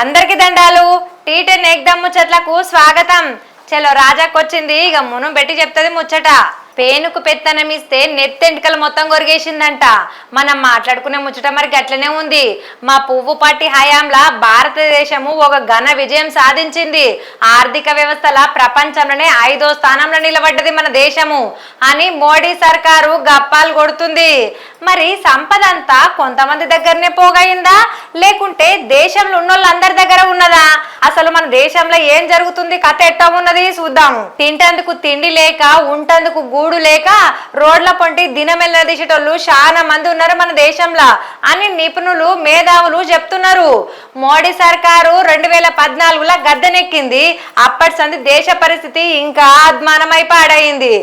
అందరికి దండాలు. టీటెన్ ఎగ్దమ్ ముచ్చట్లకు స్వాగతం. చలో రాజాకొచ్చింది. ఇక మును పెట్టి చెప్తుంది ముచ్చట. పేనుకు పెత్తనం ఇస్తే నెత్తెంటికలు మొత్తం కొరిగేసిందంట. మనం మాట్లాడుకునే ముచ్చట మరి గట్లనే ఉంది. మా పువ్వు పార్టీ హయాంలా భారతదేశము ఒక ఘన విజయం సాధించింది. ఆర్థిక వ్యవస్థల ప్రపంచంలోనే ఐదో స్థానంలో నిలబడ్డది మన దేశము అని మోడీ సర్కారు గప్పాలు కొడుతుంది. మరి సంపద అంతా కొంతమంది దగ్గరనే పోగయిందా? లేకుంటే దేశంలో ఉన్నోళ్ళందరి దగ్గర ఉన్నదా? అసలు మన దేశంలో ఏం జరుగుతుంది? కథ ఎట్టా ఉన్నది? చూద్దాము. తింటేందుకు తిండి లేక ఉంటందుకు గూడు లేక రోడ్ల పొంటి దినమెల్ల దిశటోళ్ళు చాలా మంది ఉన్నారు మన దేశంలో అని నిపుణులు మేధావులు చెప్తున్నారు. మోడీ సర్కారు రెండు వేల పద్నాలుగులో గద్దెనెక్కింది. అప్పటి సంది దేశ పరిస్థితి ఇంకా అద్మానమై పాడైంది.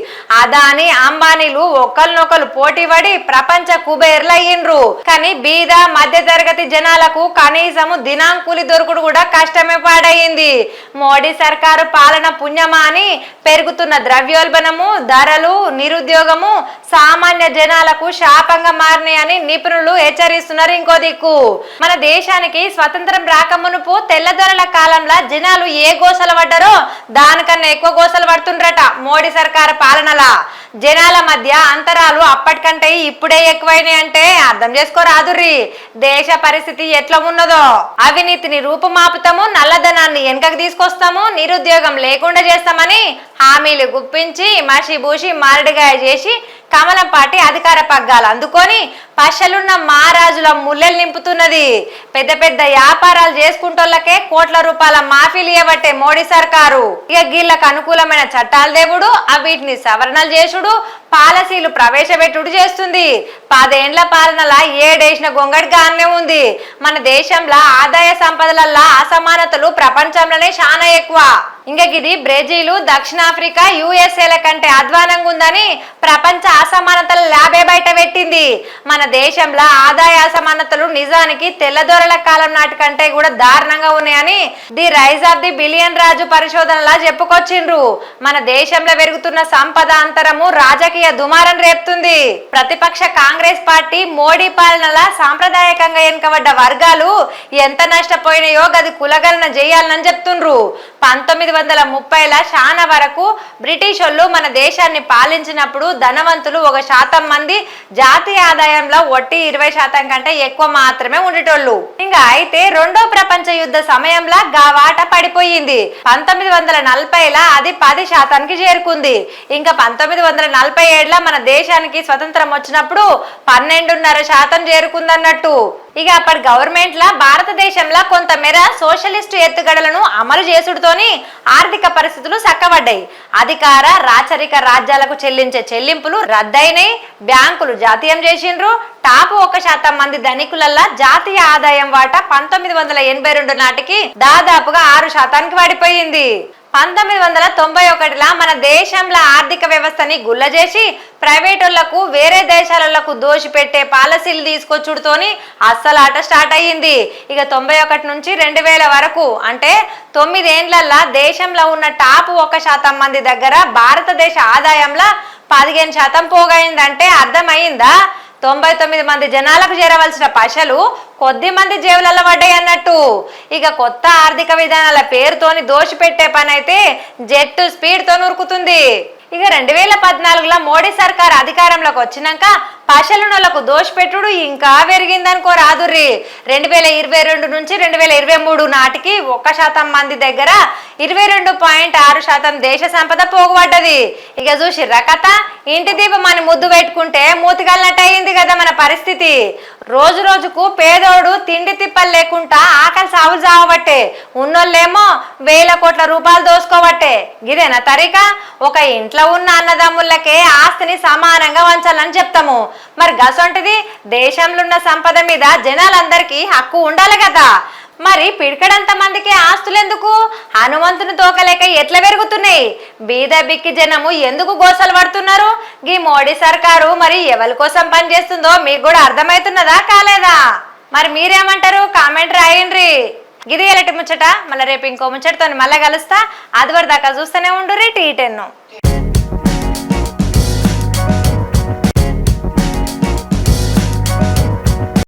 అదాని అంబానీలు ఒకరినొకరు పోటీపడి ప్రపంచ కుబేర్లు అయ్యిండ్రు కానీ బీద మధ్య తరగతి జనాలకు కనీసము దినాంకూలి దొరుకుడు కూడా కష్టమే పాడయింది మోడీ సర్కారు పాలన పుణ్యమా అని పెరుగుతున్న ద్రవ్యోల్బణము ధరలు నిరుద్యోగము సామాన్య జనాలకు శాపంగా మారినాయని నిపుణులు హెచ్చరిస్తున్నారు ఇంకో దిక్కు. మన దేశానికి స్వతంత్రం రాకమునుపు తెల్లదొరల కాలంలో జనాలు ఏ గోసలు పడ్డారో దానికన్నా ఎక్కువ గోసలు పడుతుండ్రట మోడీ సర్కారు పాలనలా. జనాల మధ్య అంతరాలు అప్పటికంటే ఇప్పుడే ఎక్కువైనాయి అంటే అర్థం చేసుకోరాదుర్రి దేశ పరిస్థితి ఎట్లా ఉన్నదో? అవినీతిని రూపుమాపుతాము నల్లధనాన్ని వెనకకు తీసుకొస్తాము నిరుద్యోగం లేకుండా చేస్తామని హామీలు గుప్పించి మసి బూసి మారడిగాయ చేసి కమలం పార్టీ అధికార పగ్గాలు. అందుకొని పశలున్న మహారాజుల ముల్లెలు నింపుతున్నది. పెద్ద పెద్ద వ్యాపారాలు చేసుకుంటోళ్ళకే కోట్ల రూపాయల మాఫీలు ఇవ్వబట్టే మోడీ సర్కారు. ఇక గీళ్ళకు అనుకూలమైన చట్టాలు దేవుడు వీటిని సవరణలు చేసుడు పాలసీలు ప్రవేశపెట్టుడు చేస్తుంది. పదేండ్ల పాలనలా ఏడేసిన గొంగడి గానే ఉంది. మన దేశంలో ఆదాయ సంపదలల్లా అసమానతలు ప్రపంచంలోనే చాలా ఎక్కువ. ఇంకా ఇది బ్రెజిల్ దక్షిణాఫ్రికా యుఎస్ఏల కంటే అధ్వానంగా ఉందని ప్రపంచ అసమానతల ల్యాబే బయట పెట్టింది. మన దేశంలో ఆదాయ అసమానతలు నిజానికి తెల్లదొరల కాలం నాటి కంటే కూడా దారుణంగా ఉన్నాయని the rise of the billion Raj పరిశోధనలా చెప్పుకొచ్చిండ్రు. మన దేశంలో పెరుగుతున్న సంపద అంతరము రాజకీయ దుమారం రేపుతుంది. ప్రతిపక్ష కాంగ్రెస్ పార్టీ మోడీ పాలనల సాంప్రదాయకంగా వెనుకబడ్డ వర్గాలు ఎంత నష్టపోయినాయో గది కులగలన చేయాలని చెప్తుండ్రు. పంతొమ్మిది వందల ముప్పైల చాలా వరకు బ్రిటిష్ వాళ్ళు మన దేశాన్ని పాలించినప్పుడు ధనవంతులు ఒక శాతం మంది జాతీయ ఆదాయంలో వట్టి ఇరవై శాతం కంటే ఎక్కువ మాత్రమే ఉండేటోళ్ళు. ఇంకా అయితే రెండో ప్రపంచ యుద్ధ సమయంలో గావాట పడిపోయింది. పంతొమ్మిది వందల నలభైలా అది పది శాతానికి చేరుకుంది. ఇంకా పంతొమ్మిది వందల నలభై ఏడులో మన దేశానికి స్వతంత్రం వచ్చినప్పుడు పన్నెండున్నర శాతం చేరుకుందన్నట్టు. ఇక అప్పటి గవర్నమెంట్ లా భారతదేశంలో కొంతమేర సోషలిస్టు ఎత్తుగడలను అమలు చేసుడుతోని ఆర్థిక పరిస్థితులు చక్కబడ్డాయి. అధికార రాచరిక రాజ్యాలకు చెల్లించే చెల్లింపులు రద్దయినాయి బ్యాంకులు జాతీయం చేసిండ్రు. టాప్ ఒక శాతం మంది ధనికులల్లా జాతీయ ఆదాయం వాటా పంతొమ్మిది వందల ఎనభై రెండు నాటికి దాదాపుగా ఆరు శాతానికి పడిపోయింది పంతొమ్మిది వందల తొంభై ఒకటిలా మన దేశంలో ఆర్థిక వ్యవస్థని గుల్లజేసి ప్రైవేటోళ్ళకు వేరే దేశాలకు దోషిపెట్టే పాలసీలు తీసుకొచ్చుడుతోని అస్సలు ఆట స్టార్ట్ అయ్యింది. ఇక తొంభై ఒకటి నుంచి రెండు వేల వరకు అంటే తొమ్మిదేండ్లల్లా దేశంలో ఉన్న టాప్ ఒక శాతం మంది దగ్గర భారతదేశ ఆదాయంలో పదిహేను శాతం పోగైందంటే అర్థమైందా తొంభై తొమ్మిది మంది జనాలకు చేరవలసిన పశలు కొద్ది మంది జేబులలో పడ్డాయి అన్నట్టు. ఇక కొత్త ఆర్థిక విధానాల పేరుతోని దోషి పెట్టే పని అయితే జెట్ స్పీడ్తో నురుకుతుంది. ఇక రెండు వేల పద్నాలుగులో మోడీ సర్కార్ అధికారంలోకి వచ్చినాక పశలునలకు దోషపెట్టుడు ఇంకా పెరిగిందనుకో రాదుర్రి. రెండు వేల ఇరవై రెండు నుంచి రెండు వేల ఇరవై మూడు నాటికి ఒక శాతం మంది దగ్గర ఇరవై రెండు పాయింట్ ఆరు శాతం దేశ సంపద పోగుబడ్డది ఇక చూసిర్రా కథ? ఇంటి దీపం అని ముద్దు పెట్టుకుంటే మూతిగల్నట్టు అయింది కదా మన పరిస్థితి. రోజు రోజుకు పేదోడు తిండి తిప్పలు లేకుండా ఆకలి సాగులు చావబట్టే ఉన్నోళ్ళేమో వేల కోట్ల రూపాయలు దోసుకోబట్టే. ఇదేనా తరిక? ఒక ఇంట్లో ఉన్న అన్నదమ్ముళ్ళకే ఆస్తిని సమానంగా వంచాలని చెప్తాము. మరి గసొంటిది దేశంలో ఉన్న సంపద మీద జనాలందరికీ హక్కు ఉండాలి కదా. మరి పిడికడంత మందికి ఆస్తులు ఎందుకు హనుమంతుని తోకలేక ఎట్లా పెరుగుతున్నాయి? బీద బిక్కి జనము ఎందుకు గోసలు పడుతున్నారు? గీ మోడీ సర్కారు మరి ఎవరి కోసం పనిచేస్తుందో మీకు కూడా అర్థమవుతున్నదా కాలేదా? మరి మీరేమంటారు? కామెంట్ రాయండి. గిది ఎలటి ముచ్చట మళ్ళీ రేపు ఇంకో ముచ్చటతో మళ్ళీ కలుస్తా. అది దాకా చూస్తూనే ఉండు టీ టెన్ను